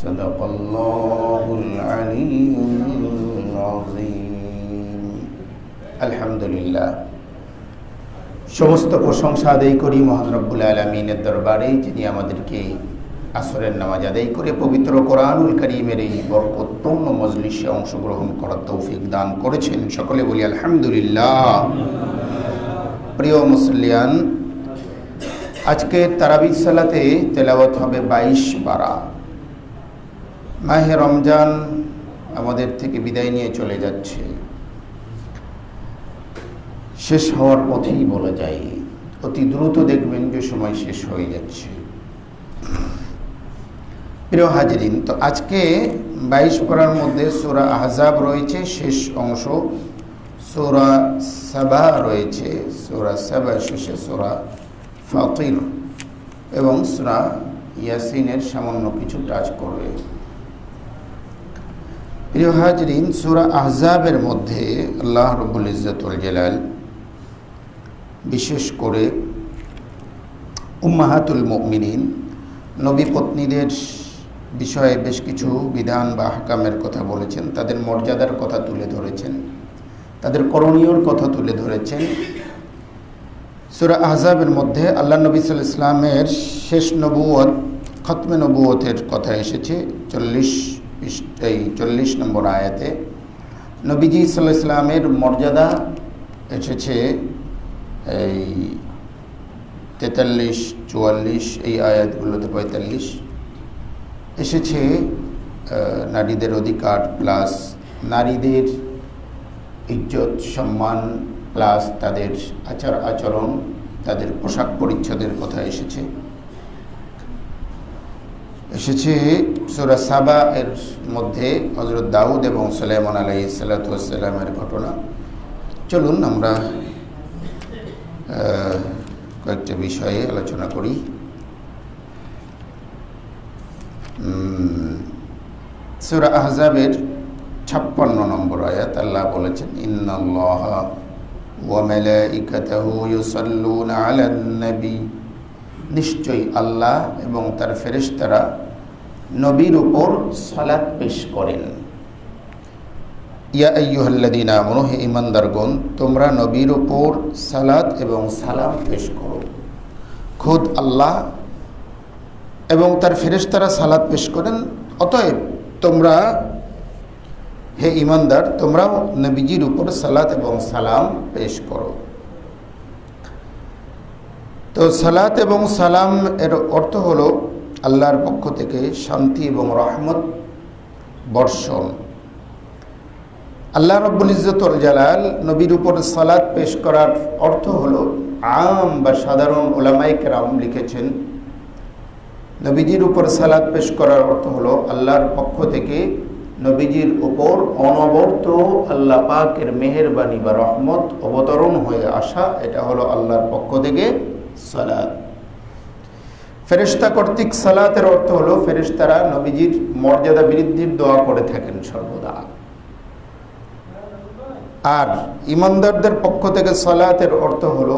صدق الله العلي العظيم الحمد لله সমস্ত প্রশংসা আদায় করি মহান রব্বুল আলমিনের দরবারে যিনি আমাদেরকে আসরের নামাজ আদায় করে পবিত্র কোরআনুল করিমের এই বরকতপূর্ণ মজলিসে অংশগ্রহণ করার তৌফিক দান করেছেন সকলে বলি আলহামদুলিল্লাহ প্রিয় মুসলিয়ান আজকে তারাবির সালাতে তেলাওয়াত হবে বাইশ বারা মাহে রমজান আমাদের থেকে বিদায় নিয়ে চলে যাচ্ছে। শেষ হওয়ার পথেই বলা যায়, অতি দ্রুত দেখবেন যে সময় শেষ হয়ে যাচ্ছে। প্রিয় হাজরিন, তো আজকে বাইশ পড়ার মধ্যে সোরা আহজাব রয়েছে, শেষ অংশ। সোরা সাবা রয়েছে, সোরা সাবা শেষে সোরা ফাতির এবং সোরা ইয়াসিনের সামান্য কিছু টাচ করবে। প্রিয় হাজরিন, সুরা আহজাবের মধ্যে আল্লাহ রবুল ইজতুল জালাল বিশেষ করে উম্মাহাতুল মুমিনিন, নবী পত্নীদের বিষয়ে বেশ কিছু বিধান বা হাকামের কথা বলেছেন, তাদের মর্যাদার কথা তুলে ধরেছেন, তাদের করণীয়র কথা তুলে ধরেছেন। সুরা আহজাবের মধ্যে আল্লাহ নবী সাল ইসলামের শেষ নবুয়ত খতমে নবুয়তের কথা এসেছে, চল্লিশ এই চল্লিশ নম্বর আয়াতে নবীজি সাল্লাহ ইসলামের মর্যাদা এসেছে এই তেতাল্লিশ, চুয়াল্লিশ, এই আয়াতগুলোতে পঁয়তাল্লিশ এসেছে নারীদের অধিকার প্লাস নারীদের ইজ্জত, সম্মান প্লাস তাদের আচার আচরণ তাদের পোশাক পরিচ্ছদের কথা এসেছে। এসেছে সুরা সাবা এর মধ্যে হজরত দাউদ এবং সালাইমান আলাই সাল্লাতামের ঘটনা। চলুন আমরা কয়েকটা বিষয়ে আলোচনা করি। সুরা আহজাবের ছাপ্পান্ন নম্বর আয়াত আল্লাহ বলেছেন, ইন্নাল্লাহ ওয়ামালাইকাতাহু ইউসাল্লুনা আলান নবী নিশ্চয়ই আল্লাহ এবং তার ফেরেশতারা নবীর উপর সালাত পেশ করেন। ইয়া আইয়ুহাল্লাদিনা মনোহে ইমানদারগণ তোমরা নবীর উপর সালাত এবং সালাম পেশ করো। খুদ আল্লাহ এবং তার ফেরেশতারা সালাত পেশ করেন। অতএব তোমরা, হে ইমানদার তোমরাও নবীজির উপর সালাত এবং সালাম পেশ করো। তো সালাত এবং সালাম এর অর্থ হলো আল্লাহর পক্ষ থেকে শান্তি এবং রহমত, বর্ষণ। আল্লাহ রব্বুল ইজতুল জালাল নবীর উপর সালাত পেশ করার অর্থ হলো আম বা সাধারণ ওলামাই কেরাম লিখেছেন। নবীজির উপর সালাদ পেশ করার অর্থ হলো আল্লাহর পক্ষ থেকে নবীজির উপর অনবর্ত আল্লাহ পাকের মেহেরবানি বা রহমত অবতরণ হয়ে আসা, এটা হলো আল্লাহর পক্ষ থেকে সালাদ ফেরেস্তা কর্তৃক সালাতের অর্থ হলো ফেরেস্তারা নবীজির মর্যাদা বৃদ্ধির দোয়া করে থাকেন সর্বদা। আর ইমানদারদের পক্ষ থেকে সালাতের অর্থ হলো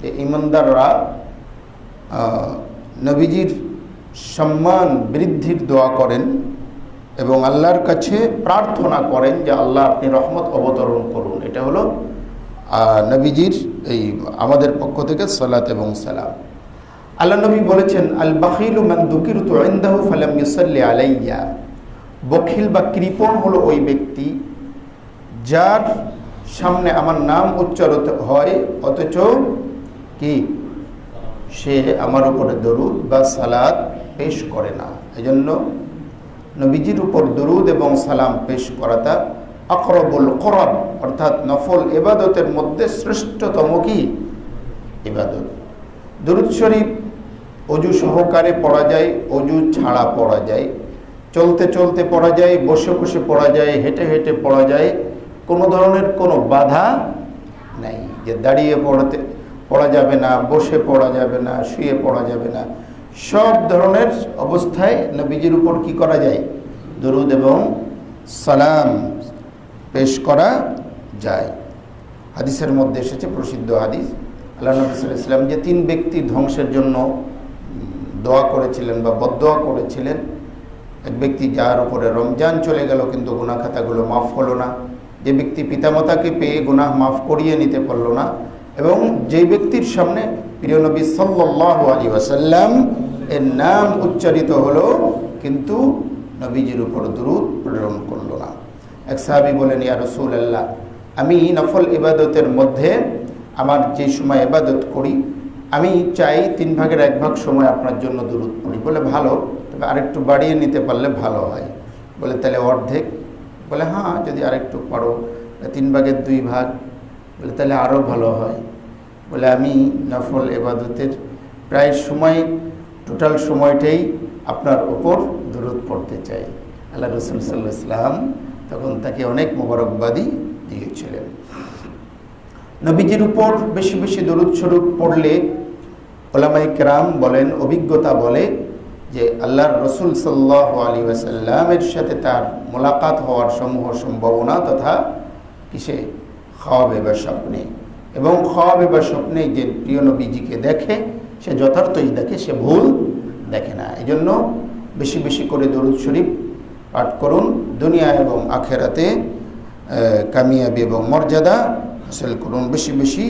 যে ইমানদাররা নবীজির সম্মান বৃদ্ধির দোয়া করেন এবং আল্লাহর কাছে প্রার্থনা করেন যে আল্লাহ আপনি রহমত অবতরণ করুন। এটা হলো নবীজির এই আমাদের পক্ষ থেকে সালাত এবং সালাম। আল্লাহ নবী বলেছেন, আল বাখিল মান দুকির তোয়েন্দাহু ফালাম ইউসাল্লি আলাইয়া। বখিল বা কৃপণ হলো ওই ব্যক্তি যার সামনে আমার নাম উচ্চারিত হয়, অথচ কি? সে আমার উপরে দরুদ বা সালাদ পেশ করে না। এজন্য নবীজির উপর দরুদ এবং সালাম পেশ করাটা আকরবুল করব অর্থাৎ নফল এবাদতের মধ্যে শ্রেষ্ঠতম কি? এবাদত দরুদ শরীফ, অজু সহকারে পড়া যায়, অজু ছাড়া পড়া যায়। চলতে চলতে পড়া যায়, বসে বসে পড়া যায়, হেঁটে হেঁটে পড়া যায়, কোনো ধরনের কোনো বাধা নেই। যে দাঁড়িয়ে পড়াতে, পড়া যাবে না, বসে পড়া যাবে না, শুয়ে পড়া যাবে না, সব ধরনের অবস্থায় নবীজির উপর কি করা যায়? দরুদ এবং সালাম। পেশ করা যায়। হাদিসের মধ্যে এসেছে প্রসিদ্ধ হাদিস। আল্লাহ নবী ইসলাম যে তিন ব্যক্তি ধ্বংসের জন্য দোয়া করেছিলেন বা বদোয়া করেছিলেন, এক ব্যক্তি যার উপরে রমজান চলে গেল কিন্তু গুনাহ খাতাগুলো মাফ হলো না, যে ব্যক্তি পিতামাতাকে পেয়ে গুনাহ মাফ করিয়ে নিতে পারল না এবং যে ব্যক্তির সামনে প্রিয় নবী সাল্লাহ আলী ওয়াসাল্লাম এর নাম উচ্চারিত হলো, কিন্তু নবীজির উপর দুরুদ প্রেরণ করল। এক সাহাবি বলেন ইয়া রসুল আল্লাহ আমি নফল ইবাদতের মধ্যে আমার যে সময় ইবাদত করি, আমি চাই তিন ভাগের এক ভাগ সময় আপনার জন্য দূরত পড়ি। বলে, ভালো, তবে আরেকটু বাড়িয়ে নিতে পারলে ভালো হয়। বলে, তাহলে অর্ধেক? বলে হ্যাঁ যদি আরেকটু পারো তিন ভাগের দুই ভাগ। বলে, তাহলে আরও ভালো হয়। বলে, আমি নফল এবাদতের প্রায় সময়, টোটাল সময়টাই আপনার ওপর দূরত পড়তে চাই। আল্লাহ রসুল সাল্লাহ ইসলাম তখন তাকে অনেক মোবারকবাদী দিয়েছিলেন। নবীজির উপর বেশি বেশি দরুদ স্বরূপ পড়লে ওলামাই কেরাম বলেন, অভিজ্ঞতা বলে যে আল্লাহর রসুল সাল্লাহ আলী ওয়াসাল্লামের সাথে তার মোলাকাত হওয়ার সমূহ সম্ভাবনা তথা কিসে? খাওয়াবে বা স্বপ্নে। এবং খাওয়াবে বা স্বপ্নে যে প্রিয় নবীজিকে দেখে, সে যথার্থই দেখে, সে ভুল দেখে না। এই জন্য বেশি বেশি করে দরুদ শরীফ পাঠ করুন, দুনিয়া এবং আখেরাতে কামিয়াবি এবং মর্যাদা হাসিল করুন। বেশি বেশি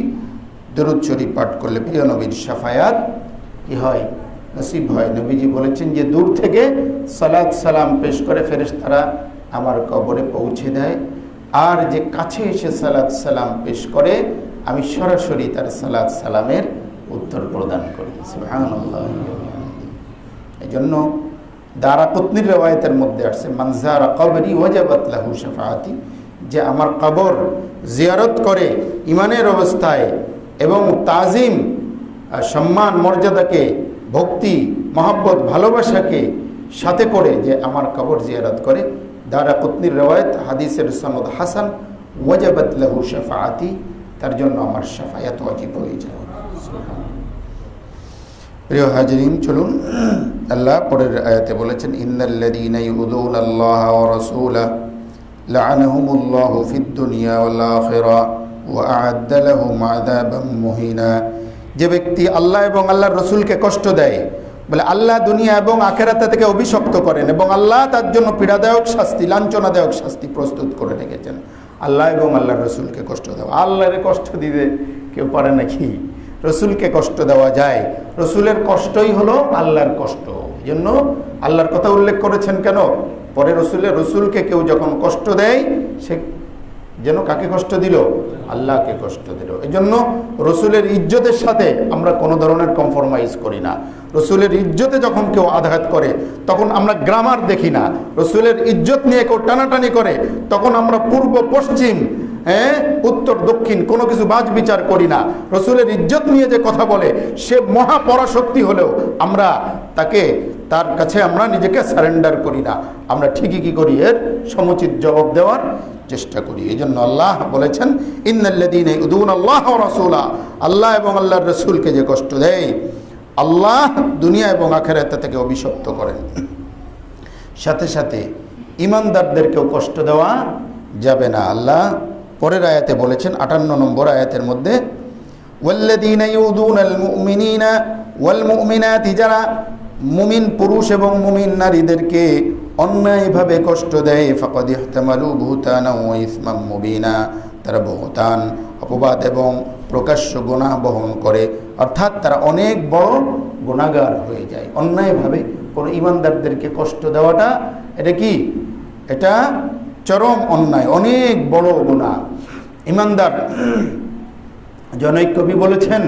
দরুদ শরীফ পাঠ করলে প্রিয় নবীর সাফায়াত কি হয়? নসিব হয়। নবীজি বলেছেন যে দূর থেকে সালাদ সালাম পেশ করে ফেরেস তারা আমার কবরে পৌঁছে দেয়। আর যে কাছে এসে সালাদ সালাম পেশ করে, আমি সরাসরি তার সালাদ সালামের উত্তর প্রদান করি। এই জন্য দারা পত্নীর রেওয়ায়তের মধ্যে আসছে মানজারা কবরি ওয়াজাবাত লাহু যে আমার কবর জিয়ারত করে ইমানের অবস্থায় এবং তাজিম সম্মান, মর্যাদাকে, ভক্তি, মহাব্বত, ভালোবাসাকে সাথে করে যে আমার কবর জিয়ারত করে দারা পত্নীর রেওয়ায়ত, হাদিসের সনদ হাসান, ওয়াজাবাত লাহু তার জন্য আমার সাফায়াত অজীব হয়ে যায়। প্রিয় হাজরিন, চলুন। আল্লাহ পরের আয়াতে বলেছেন, ইন্নাল্লাযীনা ইউযুনা আল্লাহ ওয়া রাসূলা লা'আনাহুমুল্লাহু ফিদ দুনিয়া ওয়াল আখিরা ওয়া আ'আদ্দা লাহুম আযাবাম মুহিনা। যে ব্যক্তি আল্লাহ এবং আল্লাহর রসুলকে কষ্ট দেয়, বলে আল্লাহ দুনিয়া এবং আখেরাতা থেকে অভিশপ্ত করেন এবং আল্লাহ তার জন্য পীড়াদায়ক শাস্তি, লাঞ্ছনাদায়ক শাস্তি প্রস্তুত করে রেখেছেন। আল্লাহ এবং আল্লাহর রসুলকে কষ্ট দেওয়া আল্লাহরে কষ্ট দিতে কেউ পারে নাকি? রসুলকে কষ্ট দেওয়া যায়। রসুলের কষ্টই হলো আল্লাহর কষ্ট। এই জন্য আল্লাহর কথা উল্লেখ করেছেন কেন? পরে রসুলের রসুলকে কেউ যখন কষ্ট দেয়, সে যেন কাকে কষ্ট দিল? আল্লাহকে কষ্ট দিল। এই জন্য রসুলের ইজ্জতের সাথে আমরা কোনো ধরনের কম্প্রোমাইজ করি না। রসুলের ইজ্জতে যখন কেউ আঘাত করে, তখন আমরা গ্রামার দেখি না। রসুলের ইজ্জত নিয়ে কেউ টানাটানি করে, তখন আমরা পূর্ব পশ্চিম হ্যাঁ উত্তর, দক্ষিণ, কোনো কিছু বাজ বিচার করি না। রসুলের ইজ্জত নিয়ে যে কথা বলে, সে মহাপরাশক্তি হলেও আমরা তাকে, তার কাছে আমরা নিজেকে সারেন্ডার করি না। আমরা ঠিকই কি করি? এর সমুচিত জবাব দেওয়ার চেষ্টা করি। এই জন্য আল্লাহ বলেছেন ইন্দিন আল্লাহ রসুলা। আল্লাহ এবং আল্লাহর রসুলকে যে কষ্ট দেয়, আল্লাহ দুনিয়া এবং আখেরাতে থেকে অভিশপ্ত করেন। সাথে সাথে ইমানদারদেরকেও কষ্ট দেওয়া যাবে না। আল্লাহ পরের আয়াতে বলেছেন, আটান্ন নম্বর আয়াতের মধ্যে যারা মুমিন পুরুষ এবং মুমিন নারীদেরকে অন্যায়ভাবে কষ্ট দেয়, ফাকাদ ইহতামালু ওয়া ইসমাম মুবিনা তারা বহুতান অপবাদ এবং প্রকাশ্য গুনাহ বহন করে। অর্থাৎ তারা অনেক বড় গুণাগার হয়ে যায়। অন্যায়ভাবে কোনো ইমানদারদেরকে কষ্ট দেওয়াটা, এটা কি? এটা চরম অন্যায়, অনেক বড় গুণা। ইমানদার জনৈক কবি বলেছেন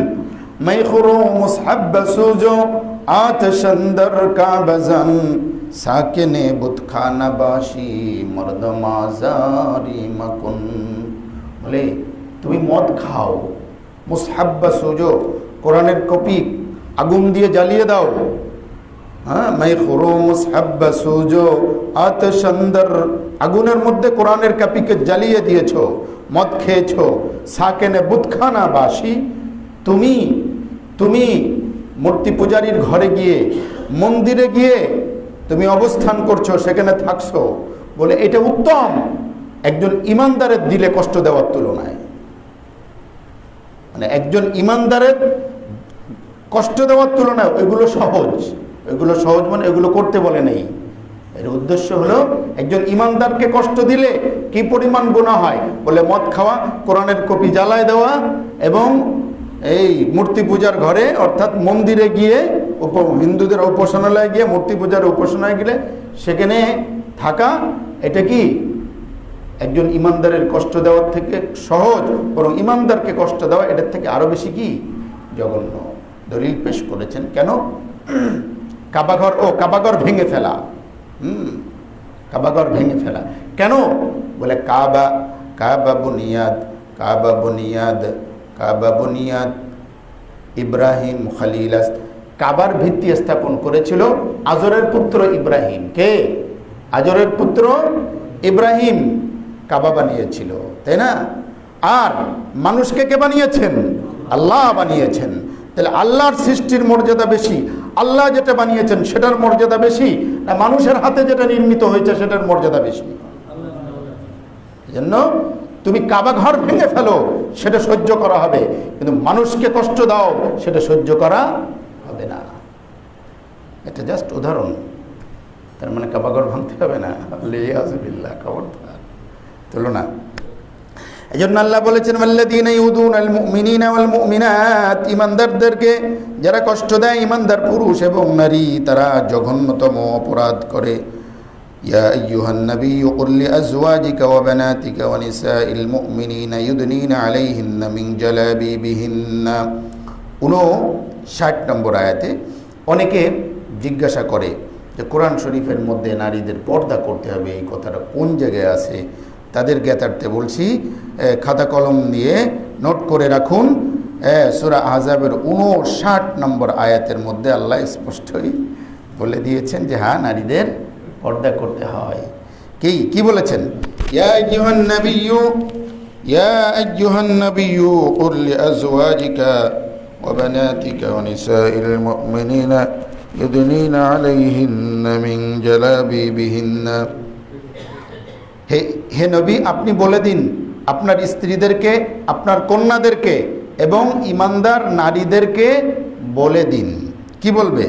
বলে, তুমি মদ খাও, মুসহাব্বা সুজো, কোরআনের কপি, আগুন দিয়ে জ্বালিয়ে দাও। মাই খুরো মুসহাব্বা সুজো আতশন্দর আগুনের মধ্যে কোরআনের কাপিকে জ্বালিয়ে দিয়েছ, মদ খেয়েছ, সাকেনে বুতখানা বাসি। তুমি তুমি মূর্তি পূজারীর ঘরে গিয়ে, মন্দিরে গিয়ে তুমি অবস্থান করছ, সেখানে থাকছো। বলে, এটা উত্তম। একজন ইমানদারের দিলে কষ্ট দেওয়ার তুলনায়। মানে একজন ইমানদারের কষ্ট দেওয়ার তুলনায় ওইগুলো সহজ। এগুলো সহজ মানে এগুলো করতে বলে নেই। এর উদ্দেশ্য হলো, একজন ইমানদারকে কষ্ট দিলে কি পরিমাণ গুণা হয়? বলে মদ খাওয়া, কোরআনের কপি জ্বালায় দেওয়া এবং এই মূর্তি পূজার ঘরে, অর্থাৎ মন্দিরে গিয়ে উপ- হিন্দুদের উপাসনালয়ে গিয়ে মূর্তি পূজার উপাসনায় গেলে সেখানে থাকা, এটা কি? একজন ইমানদারের কষ্ট দেওয়ার থেকে সহজ, বরং ইমানদারকে কষ্ট দেওয়া, এটার থেকে আরও বেশি কি? জঘন্য। দলিল পেশ করেছেন। কেন? কাবাঘর, ও কাবাঘর ভেঙে ফেলা। হুম, কাবাঘর ভেঙে ফেলা। কেন? বলে, কাবা কাবা বুনিয়াদ কাবা বুনিয়াদ কাবা বুনিয়াদ। ইব্রাহিম খালিল কাবার ভিত্তি স্থাপন করেছিল আজরের পুত্র ইব্রাহিম। কে? আজরের পুত্র ইব্রাহিম কাবা বানিয়েছিল, তাই না? আর মানুষকে কে বানিয়েছেন? আল্লাহ বানিয়েছেন। তাহলে আল্লাহর সৃষ্টির মর্যাদা বেশি। আল্লাহ যেটা বানিয়েছেন সেটার মর্যাদা বেশি, না মানুষের হাতে যেটা নির্মিত হয়েছে সেটার মর্যাদা বেশি? জন্য তুমি কাবা ঘর ভেঙে ফেলো, সেটা সহ্য করা হবে। কিন্তু মানুষকে কষ্ট দাও, সেটা সহ্য করা হবে না। এটা জাস্ট উদাহরণ। তার মানে কাবাঘর ভাঙতে হবে না। লিয়াজবিল্লা খবরদার। তুলনা। এই জন্য আল্লাহ বলেছেন আল্লাদিন ইউদুন আল মুমিনিনা ওয়াল মুমিনাত ইমানদারদেরকে যারা কষ্ট দেয় ইমানদার পুরুষ এবং নারী তারা জঘন্যতম অপরাধ করে يا أيها النبي قل لأزواجك وبناتك ونساء المؤمنين يدنين عليهن من جلابيبهن উনো ষাট নম্বর আয়াতে অনেকে জিজ্ঞাসা করে যে কোরআন শরীফের মধ্যে নারীদের পর্দা করতে হবে এই কথাটা কোন জায়গায় আছে তাদের জ্ঞাতার্থে বলছি খাতা কলম দিয়ে নোট করে রাখুন। সুরা আহজাবের উনষাট নম্বর আয়াতের মধ্যে আল্লাহ স্পষ্টই বলে দিয়েছেন যে হ্যাঁ নারীদের পর্দা করতে হয়। কি কি বলেছেন? হে হে নবী, আপনি বলে দিন, আপনার স্ত্রীদেরকে, আপনার কন্যাদেরকে এবং ইমানদার নারীদেরকে বলে দিন। কি বলবে?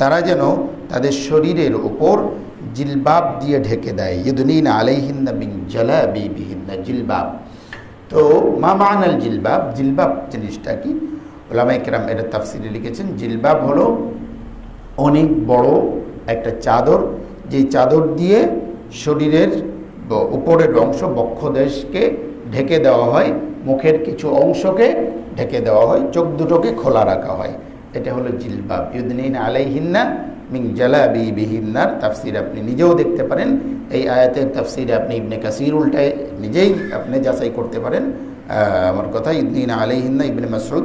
তারা যেন তাদের শরীরের ওপর জিলবাব দিয়ে ঢেকে দেয়। ইউদনিনা আলাইহিন্না মিন জালাবিবিহিন্না, জিলবাব। তো মা মানাল জিলবাব? জিলবাব জিনিসটা কি? ওলামাই কেরাম এটা তাফসিরে লিখেছেন, জিলবাব হলো অনেক বড় একটা চাদর যেই চাদর দিয়ে শরীরের উপরের অংশ বক্ষদেশকে ঢেকে দেওয়া হয়, মুখের কিছু অংশকে ঢেকে দেওয়া হয়, চোখ দুটোকে খোলা রাখা হয়। এটা হলো জিলবাব। ইউদিন আলাইহিন্না মিং জালাবি বিহিন্নার তাফসির আপনি নিজেও দেখতে পারেন। এই আয়াতের তাফসিরে আপনি ইবনে কাসির উল্টায় নিজেই আপনি যাচাই করতে পারেন। আমার কথা ইউদিন আলাইহিন্না ইবনে মাসুদ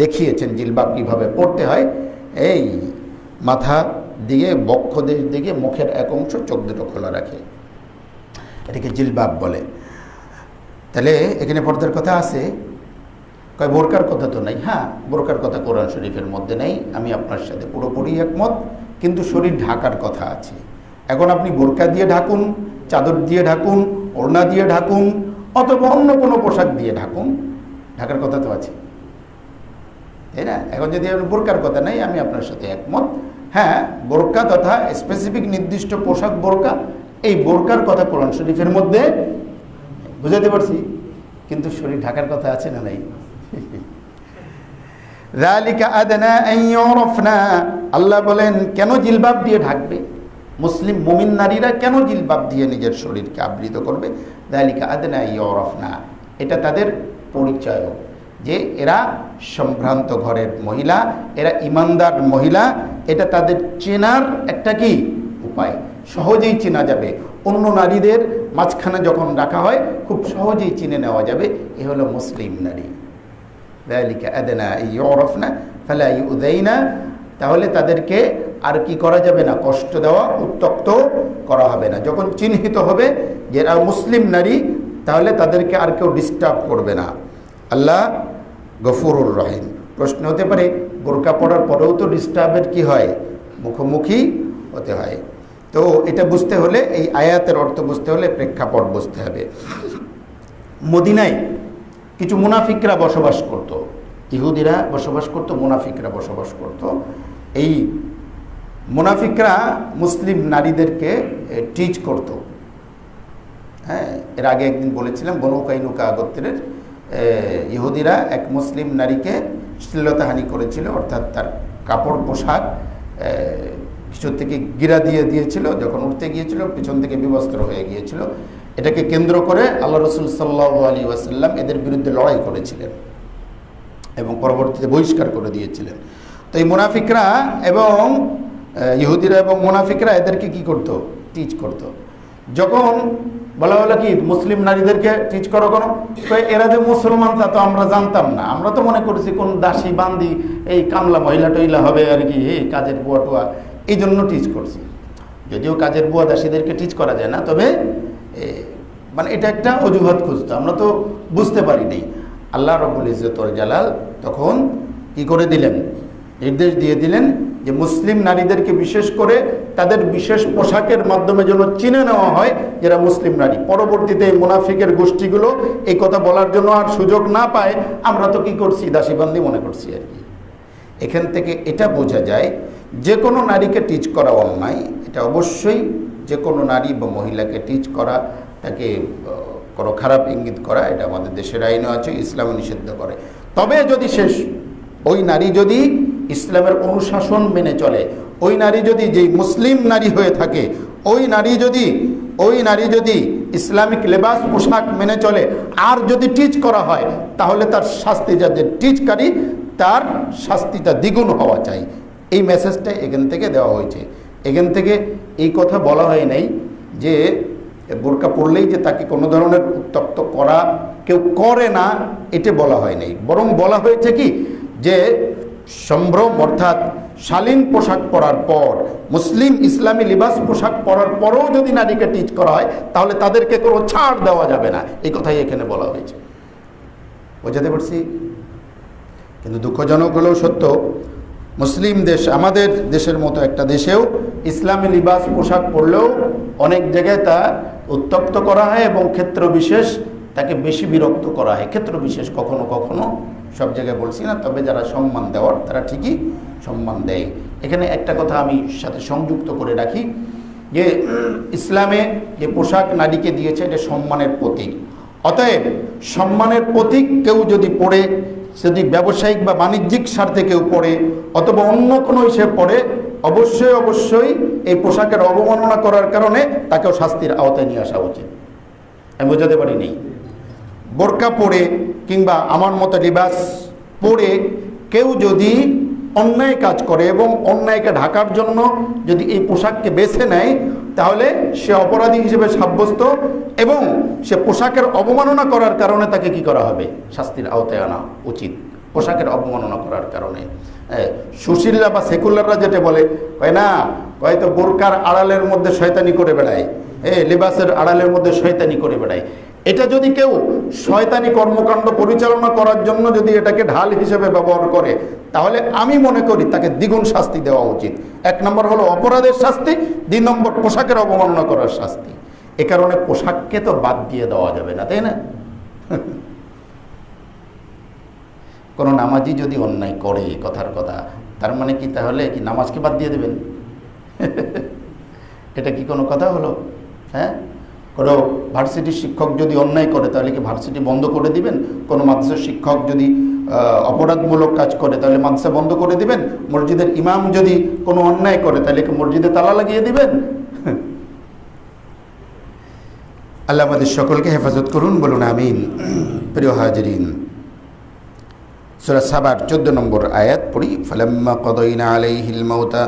দেখিয়েছেন জিলবাব কীভাবে পড়তে হয়। এই মাথা দিয়ে বক্ষদেশ দিকে মুখের এক অংশ, চোখ দুটো খোলা রাখে। এটাকে জিলবাব বলে। তাহলে এখানে পর্দার কথা আছে। কয়, বোরকার কথা তো নাই। হ্যাঁ বোরকার কথা কোরআন শরীফের মধ্যে নেই। আমি আপনার সাথে পুরোপুরি একমত, কিন্তু শরীর ঢাকার কথা আছে। এখন আপনি বোরকা দিয়ে ঢাকুন, চাদর দিয়ে ঢাকুন, ওড়না দিয়ে ঢাকুন, অথবা অন্য কোনো পোশাক দিয়ে ঢাকুন, ঢাকার কথা তো আছে। তাই না? এখন যদি বোরকার কথা নেই, আমি আপনার সাথে একমত। হ্যাঁ বোরকা তথা স্পেসিফিক নির্দিষ্ট পোশাক বোরকা, এই বোরকার কথা কোরআন শরীফের মধ্যে বুঝাতে পারছি। কিন্তু শরীর ঢাকার কথা আছে না নাই? রালিকা আদনা আইয়ুরফনা আল্লাহ বলেন, কেন জিলবাব দিয়ে ঢাকবে? মুসলিম মুমিন নারীরা কেন জিলবাব দিয়ে নিজের শরীরকে আবৃত করবে? রালিকা আদনা ইয়রফনা এটা তাদের পরিচয় যে এরা সম্ভ্রান্ত ঘরের মহিলা, এরা ইমানদার মহিলা, এটা তাদের চেনার একটা কি? উপায়। সহজেই চেনা যাবে। অন্য নারীদের মাঝখানে যখন রাখা হয়, খুব সহজেই চিনে নেওয়া যাবে। এ হলো মুসলিম নারী। দালিকা না ইয়রফনা ফেলা না তাহলে তাদেরকে আর কি করা যাবে না? কষ্ট দেওয়া উত্তক্ত করা হবে না। যখন চিহ্নিত হবে যে এরা মুসলিম নারী, তাহলে তাদেরকে আর কেউ ডিস্টার্ব করবে না। আল্লাহ গফুরুর রহিম। প্রশ্ন হতে পারে বোরকা পড়ার পরেও তো ডিস্টার্বের কি হয়? মুখোমুখি হতে হয়। তো এটা বুঝতে হলে এই আয়াতের অর্থ বুঝতে হলে প্রেক্ষাপট বুঝতে হবে। মদিনায় কিছু মুনাফিকরা বসবাস করত। ইহুদিরা বসবাস করত মুনাফিকরা বসবাস করত। এই মুনাফিকরা মুসলিম নারীদেরকে টিচ করত। হ্যাঁ এর আগে একদিন বলেছিলাম বনু কাইনুকা গোত্রের এ, ইহুদিরা এক মুসলিম নারীকে শ্লীলতাহানি করেছিল, অর্থাৎ তার কাপড় পোশাক কিছু থেকে গিরা দিয়ে দিয়েছিল, যখন উঠতে গিয়েছিল, পিছন থেকে বিবস্ত্র হয়ে গিয়েছিল। এটাকে কেন্দ্র করে আল্লাহ রসুল সাল্লাহ আলী ওয়াসাল্লাম এদের বিরুদ্ধে লড়াই করেছিলেন এবং পরবর্তীতে বহিষ্কার করে দিয়েছিলেন। তো এই মুনাফিকরা এবং ইহুদিরা এবং মুনাফিকরা এদেরকে কি করত? টিচ করত। যখন বলা হলো কি মুসলিম নারীদেরকে টিচ করো কোনো? কয়, এরা যে মুসলমান তা তো আমরা জানতাম না। আমরা তো মনে করছি কোন দাসী বান্দি এই কামলা মহিলা টইলা হবে আর কি এই কাজের বুয়া টুয়া। এই জন্য টিচ করছি। যদিও কাজের বুয়া দাসীদেরকে টিচ করা যায় না তবে মানে এটা একটা অজুহাত খুঁজতো। আমরা তো বুঝতে পারিনি। আল্লাহ রবুল ইজতর জালাল তখন কি করে দিলেন? নির্দেশ দিয়ে দিলেন যে মুসলিম নারীদেরকে বিশেষ করে তাদের বিশেষ পোশাকের মাধ্যমে যেন চিনে নেওয়া হয় যারা মুসলিম নারী। পরবর্তীতে এই মুনাফিকের গোষ্ঠীগুলো এই কথা বলার জন্য আর সুযোগ না পায়, আমরা তো কি করছি? দাসীবান্দি মনে করছি আর কি। এখান থেকে এটা বোঝা যায়, যে কোনো নারীকে টিচ করা অন্যায়, এটা অবশ্যই যে কোনো নারী বা মহিলাকে টিচ করা, তাকে কোনো খারাপ ইঙ্গিত করা, এটা আমাদের দেশের আইনও আছে, ইসলামও নিষিদ্ধ করে। তবে যদি শেষ, ওই নারী যদি ইসলামের অনুশাসন মেনে চলে। ওই নারী যদি যেই মুসলিম নারী হয়ে থাকে, ওই নারী যদি, ওই নারী যদি ইসলামিক লেবাস পোশাক মেনে চলে, আর যদি টিচ করা হয়, তাহলে তার শাস্তি যাদের টিচকারী তার শাস্তিটা দ্বিগুণ হওয়া চাই। এই মেসেজটা এখান থেকে দেওয়া হয়েছে। এখান থেকে এই কথা বলা হয় নাই যে, বোরকা পড়লেই যে তাকে কোনো ধরনের উত্তপ্ত করা, কেউ করে না, এটা বলা হয় নাই। বরং বলা হয়েছে কি যে সম্ভ্রম, অর্থাৎ শালীন পোশাক পরার পর, মুসলিম ইসলামী লিবাস পোশাক পরার পরও যদি নারীকে টিচ করা হয়, তাহলে তাদেরকে কোনো ছাড় দেওয়া যাবে না। এই কথাই এখানে বলা হয়েছে। বোঝাতে পারছি? কিন্তু দুঃখজনক হলেও সত্য, মুসলিম দেশ আমাদের দেশের মতো একটা দেশেও ইসলামী লিবাস পোশাক পরলেও অনেক জায়গায় তা উত্তপ্ত করা হয় এবং ক্ষেত্র বিশেষ তাকে বেশি বিরক্ত করা হয়। ক্ষেত্র বিশেষ কখনো কখনো সব জায়গায় বলছি না, তবে যারা সম্মান দেওয়ার, তারা ঠিকই সম্মান দেয়। এখানে একটা কথা আমি সাথে সংযুক্ত করে রাখি, যে ইসলামে যে পোশাক নারীকে দিয়েছে, এটা সম্মানের প্রতীক। অতএব সম্মানের প্রতীক কেউ যদি পড়ে যদি ব্যবসায়িক বা বাণিজ্যিক স্বার্থে কেউ পড়ে, অথবা অন্য কোনো হিসেবে পড়ে, অবশ্যই অবশ্যই এই পোশাকের অবমাননা করার কারণে তাকেও শাস্তির আওতায় নিয়ে আসা উচিত। আমি বোঝাতে পারি পারিনি। বোরকা পরে কিংবা আমার মতো লিবাস পরে কেউ যদি অন্যায় কাজ করে এবং অন্যায়কে ঢাকার জন্য যদি এই পোশাককে বেছে নেয়, তাহলে সে অপরাধী হিসেবে সাব্যস্ত এবং সে পোশাকের অবমাননা করার কারণে তাকে কি করা হবে? শাস্তির আওতায় আনা উচিত। পোশাকের অবমাননা করার কারণে। সুশীলরা বা সেকুলাররা যেটা বলে, কয় না হয়তো বোরকার আড়ালের মধ্যে শয়তানি করে বেড়ায়। এ লেবাসের আড়ালের মধ্যে শয়তানি করে বেড়ায়। এটা যদি কেউ শয়তানি কর্মকাণ্ড পরিচালনা করার জন্য যদি এটাকে ঢাল হিসেবে ব্যবহার করে, তাহলে আমি মনে করি তাকে দ্বিগুণ শাস্তি দেওয়া উচিত। এক নম্বর হলো অপরাধের শাস্তি, দুই নম্বর পোশাকের অবমাননা করার শাস্তি। এ কারণে পোশাককে তো বাদ দিয়ে দেওয়া যাবে না, তাই না? কোনো নামাজি যদি অন্যায় করে কথার কথা, তার মানে কি তাহলে কি নামাজকে বাদ দিয়ে দেবেন? এটা কি কোনো কথা হলো? হ্যাঁ? কোনো ভার্সিটির শিক্ষক যদি অন্যায় করে, তাহলে কি ভার্সিটি বন্ধ করে দিবেন? কোনো মাদ্রাসার শিক্ষক যদি অপরাধমূলক কাজ করে, তাহলে মাদ্রাসা বন্ধ করে দিবেন? মসজিদের ইমাম যদি কোনো অন্যায় করে, তাহলে কি মসজিদে তালা লাগিয়ে দিবেন? আল্লাহ আমাদের সকলকে হেফাজত করুন, বলুন আমিন। প্রিয় হাজরিন, সুরা সাবার চোদ্দ নম্বর আয়াত পড়ি। ফালাম্মা কদাইনা আলাইহিল মাউতা,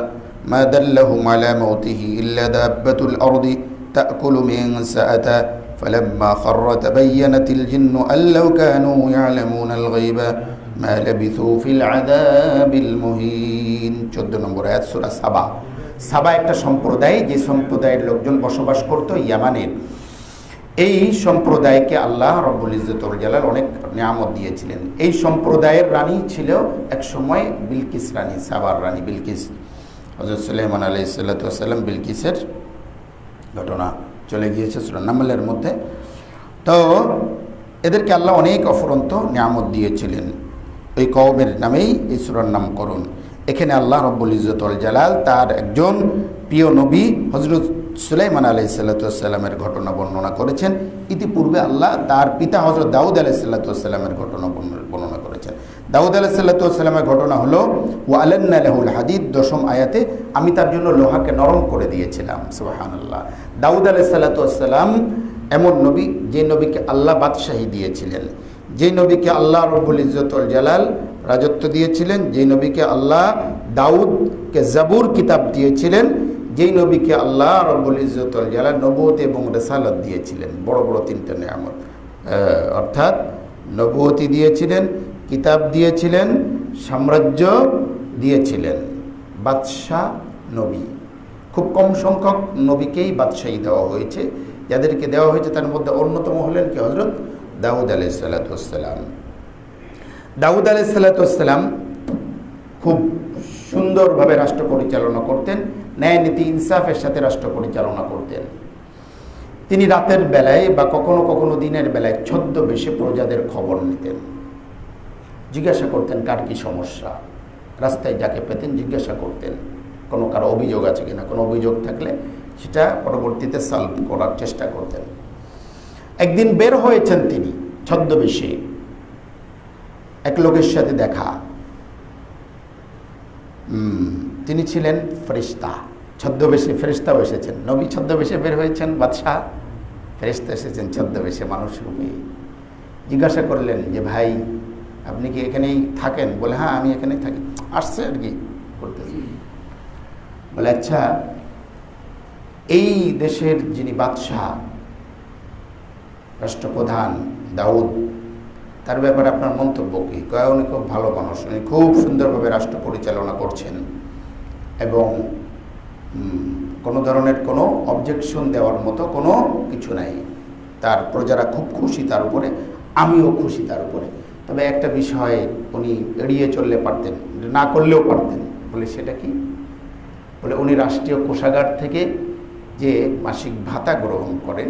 মা দাল্লাহুম আলা মাউতিহি ইল্লা দাব্বাতুল আরদি। তাকুলু মিন সাআতা فلما خر تبينت الجن أن لو كانوا يعلمون الغيب ما لبثوا في العذاب المهين চোদ্দ নম্বর আয়াত সুরা সাবা সাবা একটা সম্প্রদায় যে সম্প্রদায়ের লোকজন বসবাস করতো ইয়ামানের এই সম্প্রদায়কে আল্লাহ রব্বুল ইজ্জতুল জালাল অনেক নিয়ামত দিয়েছিলেন এই সম্প্রদায়ের রানী ছিল এক সময় বিলকিস রানী সাবার রানী বিলকিস হজরত সুলাইমান আলাই সাল্লাম বিলকিসের ঘটনা চলে গিয়েছে সুরান্নামালের মধ্যে। তো এদেরকে আল্লাহ অনেক অফরন্ত নিয়ামত দিয়েছিলেন। ওই কওমের নামেই এই সুরার এখানে আল্লাহ রব্বুল ইজতুল জালাল তার একজন প্রিয় নবী হজরত সুলাইমান আলাই সাল্লাতামের ঘটনা বর্ণনা করেছেন। ইতিপূর্বে আল্লাহ তার পিতা হজরত দাউদ আলাই সাল্লাতামের ঘটনা বর্ণনা করেছেন। দাউদ আলাই সাল্লাতামের ঘটনা হলো ও আলান্নাহুল হাদিদ, দশম আয়াতে আমি তার জন্য লোহাকে নরম করে দিয়েছিলাম সুবাহান আল্লাহ দাউদ আলাই সাল্লাতাম এমন নবী যে নবীকে আল্লাহ বাদশাহী দিয়েছিলেন, যে নবীকে আল্লাহ রব্বুল ইজতুল জালাল রাজত্ব দিয়েছিলেন, যে নবীকে আল্লাহ দাউদকে জাবুর কিতাব দিয়েছিলেন যেই নবীকে আল্লাহ রব্বুল ইজতুল জালাল নবুয়ত এবং রেসালত দিয়েছিলেন, বড় বড় তিনটে নিয়ামত অর্থাৎ নবুয়তি দিয়েছিলেন কিতাব দিয়েছিলেন, সাম্রাজ্য দিয়েছিলেন। বাদশাহ নবী। খুব কম সংখ্যক নবীকেই বাদশাহী দেওয়া হয়েছে। যাদেরকে দেওয়া হয়েছে তার মধ্যে অন্যতম হলেন কি হজরত দাউদ আলাই সাল্লাতাম দাউদ আলাই সাল্লাতাম খুব সুন্দরভাবে রাষ্ট্র পরিচালনা করতেন, ন্যায় নীতি ইনসাফের সাথে রাষ্ট্র পরিচালনা করতেন। তিনি রাতের বেলায় বা কখনো কখনো দিনের বেলায় ছদ্মবেশে প্রজাদের খবর নিতেন। জিজ্ঞাসা করতেন, কার কি সমস্যা? রাস্তায় যাকে পেতেন, জিজ্ঞাসা করতেন, কোনো কারও অভিযোগ আছে কিনা? কোনো অভিযোগ থাকলে সেটা পরবর্তীতে সলভ করার চেষ্টা করতেন। একদিন বের হয়েছেন তিনি ছদ্মবেশে, এক লোকের সাথে দেখা। তিনি ছিলেন ফেরিস্তা ছদ্মবেশে ফেরিস্তাও এসেছেন। নবী ছদ্মবেশে বের হয়েছেন, বাদশাহ ফেরিস্তা এসেছেন ছদ্মবেশে মানুষ রূপে। জিজ্ঞাসা করলেন যে, ভাই আপনি কি এখানেই থাকেন? বলে হ্যাঁ আমি এখানেই থাকি। আসছে আর কি করতেছি। বলে আচ্ছা এই দেশের যিনি বাদশাহ, রাষ্ট্রপ্রধান দাউদ, তার ব্যাপারে আপনার মন্তব্য কী? কয়, উনি খুব ভালো মানুষ, উনি খুব সুন্দরভাবে রাষ্ট্র পরিচালনা করছেন এবং কোনো ধরনের কোনো অবজেকশন দেওয়ার মতো কোনো কিছু নাই। তার প্রজারা খুব খুশি তার উপরে, আমিও খুশি তার উপরে। তবে একটা বিষয় উনি এড়িয়ে চললে পারতেন, না করলেও পারতেন। বলে সেটা কি? বলে উনি রাষ্ট্রীয় কোষাগার থেকে যে মাসিক ভাতা গ্রহণ করেন,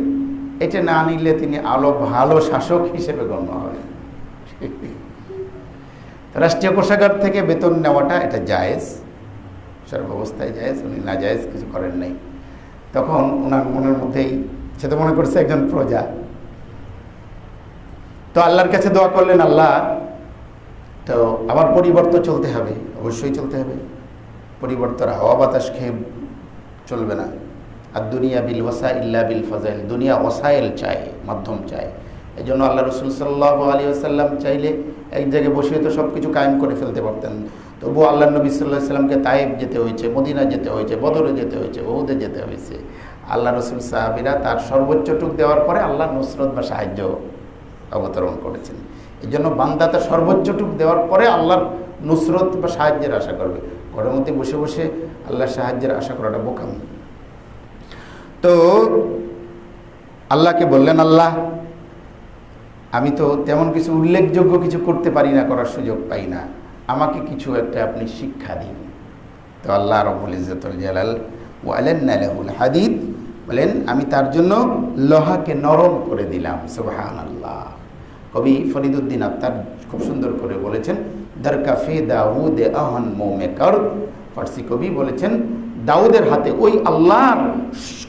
এটা না নিলে তিনি আলো ভালো শাসক হিসেবে গণ্য হবেন। রাষ্ট্রীয় কোষাগার থেকে বেতন নেওয়াটা এটা জায়েজ, সর্বাবস্থায় জায়েজ, উনি না জায়েজ কিছু করেন নাই। তখন ওনার মনের মধ্যেই, সে তো মনে করছে একজন প্রজা তো আল্লাহর কাছে দোয়া করলেন, আল্লাহ, তো আমার পরিবর্তন চলতে হবে, অবশ্যই চলতে হবে। পরিবর্তন হাওয়া বাতাস খেয়ে চলবে না। আর দুনিয়া বিল ওসা ইল্লা বিল ফজাইল, দুনিয়া ওসাইল চায় মাধ্যম চায় এই জন্য আল্লাহ রসুল সাল্লাহ আলী আসাল্লাম চাইলে এক জায়গায় বসে তো সব কিছু কায়েম করে ফেলতে পারতেন। তবুও আল্লাহ নবী সাল্লাহ সাল্লামকে তায়েব যেতে হয়েছে মদিনা যেতে হয়েছে, বদরে যেতে হয়েছে বহুদে যেতে হয়েছে। আল্লাহ রসুল সাহাবিরা তার সর্বোচ্চটুক দেওয়ার পরে আল্লাহ নুসরত বা সাহায্য অবতরণ করেছেন। এই জন্য তার সর্বোচ্চটুক দেওয়ার পরে আল্লাহর নুসরত বা সাহায্যের আশা করবে। ঘরের মধ্যে বসে বসে আল্লাহর সাহায্যের আশা করাটা বোকামি। তো আল্লাহকে বললেন, আল্লাহ, আমি তো তেমন কিছু উল্লেখযোগ্য কিছু করতে পারি না, করার সুযোগ পাই না। আমাকে কিছু একটা আপনি শিক্ষা দিন। তো আল্লাহ রবুল ইজতুল জালাল ওয়ালেন ওয়ালান্নালাহুল হাদিদ বলেন, আমি তার জন্য লোহাকে নরম করে দিলাম। সুবহান আল্লাহ কবি ফরিদুদ্দিন আক্তার খুব সুন্দর করে বলেছেন দরকাফে দাউদ আহন মোমে কর। ফার্সি কবি বলেছেন, দাউদের হাতে ওই আল্লাহর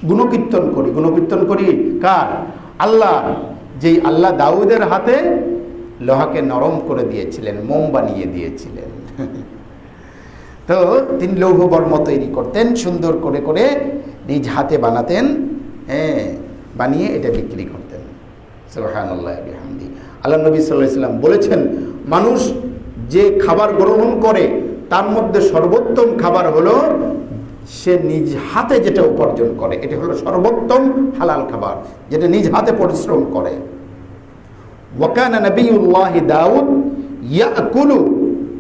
গুণকীর্তন করি। গুণকীর্তন করি কার? আল্লাহ যেই আল্লাহ দাউদের হাতে লোহাকে নরম করে দিয়েছিলেন, মোম বানিয়ে দিয়েছিলেন। তো তিনি লৌহ বর্ম তৈরি করতেন, সুন্দর করে করে নিজ হাতে বানাতেন হ্যাঁ বানিয়ে এটা বিক্রি করতেন। সুবহানাল্লাহ, বিহামদি। আল্লাহ নবী সাল্লাহ সাল্লাম বলেছেন, মানুষ যে খাবার গ্রহণ করে, তার মধ্যে সর্বোত্তম খাবার হলো সে নিজ হাতে যেটা উপার্জন করে। এটা হলো সর্বোত্তম হালাল খাবার, যেটা নিজ হাতে পরিশ্রম করে। দাউদ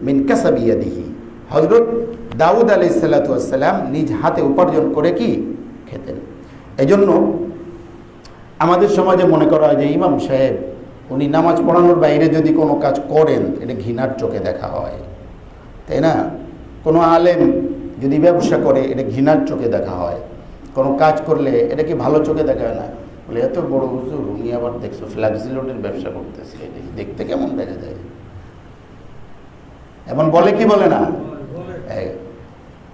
মিন হজরত দাউদ আলি সাল্লাতাম নিজ হাতে উপার্জন করে কি? খেতেন। এজন্য আমাদের সমাজে মনে করা হয় যে ইমাম সাহেব উনি নামাজ পড়ানোর বাইরে যদি কোনো কাজ করেন, এটা ঘৃণার চোখে দেখা হয়। তাই না? কোনো আলেম যদি ব্যবসা করে, এটা ঘৃণার চোখে দেখা হয়। কোনো কাজ করলে এটা কি ভালো চোখে দেখা হয় না? বলে, এত বড় হুজুর, উনি আবার দেখছ ফ্ল্যাক্সিলোডের ব্যবসা করতেছে। দেখতে কেমন দেখা যায়? এমন বলে কি বলে না?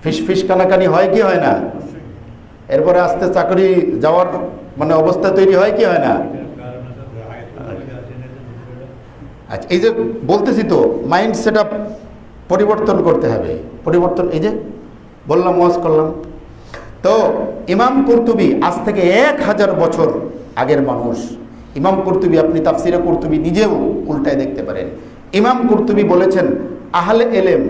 ফিস ফিস কানাকানি হয় কি হয় না? এরপরে আস্তে চাকরি যাওয়ার মানে অবস্থা তৈরি হয় কি হয় না? আচ্ছা এই যে বলতেছি তো মাইন্ড সেট পরিবর্তন করতে হবে। পরিবর্তন, এই যে বললাম, ওয়াজ করলাম। তো ইমাম কুরতুবি আজ থেকে এক হাজার বছর আগের মানুষ। ইমাম কুরতুবি, আপনি তাফসিরে কুরতুবি নিজেও উল্টায় দেখতে পারেন। ইমাম কুরতুবি বলেছেন, আহলে এলেম,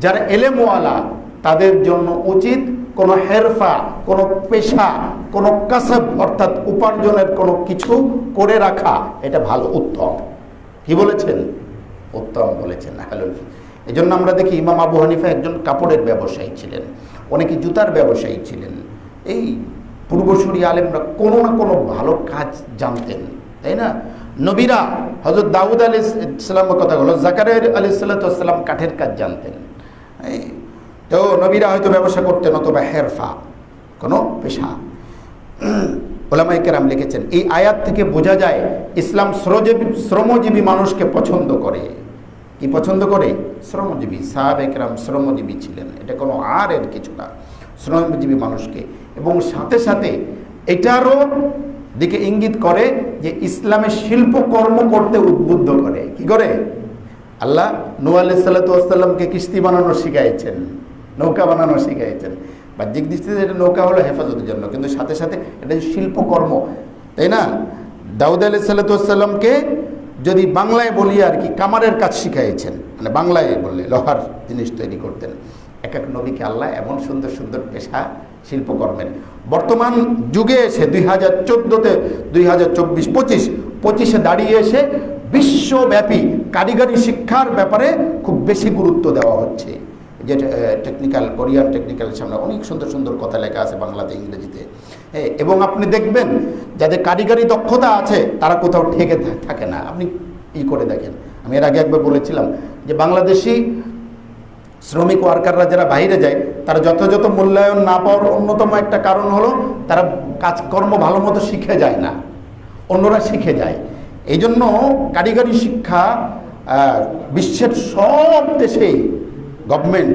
যারা এলেমওয়ালা, তাদের জন্য উচিত কোনো হেরফা, কোনো পেশা, কোনো কাসব, অর্থাৎ উপার্জনের কোনো কিছু করে রাখা। এটা ভালো উত্তম। কি বলেছেন? উত্তম বলেছেন এই জন্য আমরা দেখি ইমাম আবু হানিফা একজন কাপড়ের ব্যবসায়ী ছিলেন, অনেকে জুতার ব্যবসায়ী ছিলেন। এই পূর্বসূরি আলেমরা কোনো না কোনো ভালো কাজ জানতেন, তাই না? নবীরা হজরত দাউদ আলী ইসলামের কথা হলো জাকারের আলী সাল্লাম কাঠের কাজ জানতেন। তো নবীরা হয়তো ব্যবসা করতেন অথবা হেরফা, কোনো পেশা। ওলামাই কেরাম লিখেছেন, এই আয়াত থেকে বোঝা যায় ইসলাম শ্রমজীবী শ্রমজীবী মানুষকে পছন্দ করে। কি পছন্দ করে? শ্রমজীবী সাহাব একরাম শ্রমজীবী ছিলেন। এটা কোনো আর এর কিছু না। শ্রমজীবী মানুষকে। এবং সাথে সাথে এটারও দিকে ইঙ্গিত করে যে ইসলামে শিল্পকর্ম করতে উদ্বুদ্ধ করে। কি করে? আল্লাহ নু আলি সাল্লাতামকে কিস্তি বানানো শিখাইছেন, নৌকা বানানো শিখাইছেন। বাহ্যিক দৃষ্টিতে এটা নৌকা হলো হেফাজতের জন্য, কিন্তু সাথে সাথে এটা শিল্পকর্ম, তাই না? দাউদ আলি সাল্লাতামকে যদি বাংলায় বলি আর কি, কামারের কাজ শিখাইছেন মানে বাংলায় বললে লোহার জিনিস তৈরি করতেন, এক এক নবীকে আল্লাহ এমন সুন্দর সুন্দর পেশা শিল্পকর্মের। বর্তমান যুগে এসে দুই হাজার চোদ্দোতে, দুই হাজার চব্বিশ, পঁচিশ, পঁচিশে দাঁড়িয়ে এসে বিশ্বব্যাপী কারিগরি শিক্ষার ব্যাপারে খুব বেশি গুরুত্ব দেওয়া হচ্ছে। যে টেকনিক্যাল কোরিয়ান টেকনিক্যাল সামনে অনেক সুন্দর সুন্দর কথা লেখা আছে বাংলাতে, ইংরেজিতে। এবং আপনি দেখবেন যাদের কারিগরি দক্ষতা আছে, তারা কোথাও ঠেকে থাকে না। আপনি ই করে দেখেন। আমি এর আগে একবার বলেছিলাম যে, বাংলাদেশি শ্রমিক ওয়ার্কাররা যারা বাইরে যায়, তারা যথাযথ মূল্যায়ন না পাওয়ার অন্যতম একটা কারণ হলো, তারা কাজকর্ম ভালো মতো শিখে যায় না। অন্যরা শিখে যায়। এই জন্য কারিগরি শিক্ষা বিশ্বের সব দেশেই গভর্নমেন্ট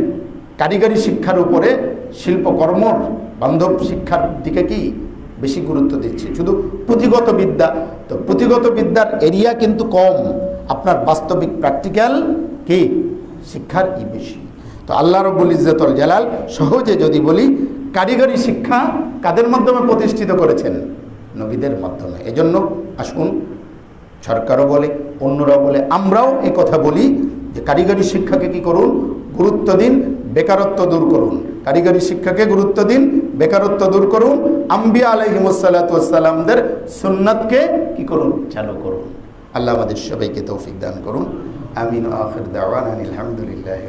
কারিগরি শিক্ষার উপরে শিল্পকর্মর বান্ধব শিক্ষার দিকে কি বেশি গুরুত্ব দিচ্ছে? শুধু পুঁথিগত বিদ্যা, তো পুঁথিগত বিদ্যার এরিয়া কিন্তু কম। আপনার বাস্তবিক প্র্যাকটিক্যাল কি? শিক্ষার ই বেশি। তো আল্লাহ রব্বুল ইজ্জতুল জালাল সহজে যদি বলি, কারিগরি শিক্ষা কাদের মাধ্যমে প্রতিষ্ঠিত করেছেন? নবীদের মাধ্যমে। এজন্য আসুন, সরকারও বলে, অন্যরাও বলে, আমরাও কথা বলি যে কারিগরি শিক্ষাকে কি করুন? গুরুত্ব দিন, বেকারত্ব দূর করুন। কারিগরি শিক্ষাকে গুরুত্ব দিন, বেকারত্ব দূর করুন। আম্বিয়া আলহিমসাল্লাতামদের সুন্নাতকে কি করুন? চালু করুন। আল্লাহ আমাদের সবাইকে তৌফিক দান করুন। আমিন আখির দাওয়ান আলহামদুলিল্লাহ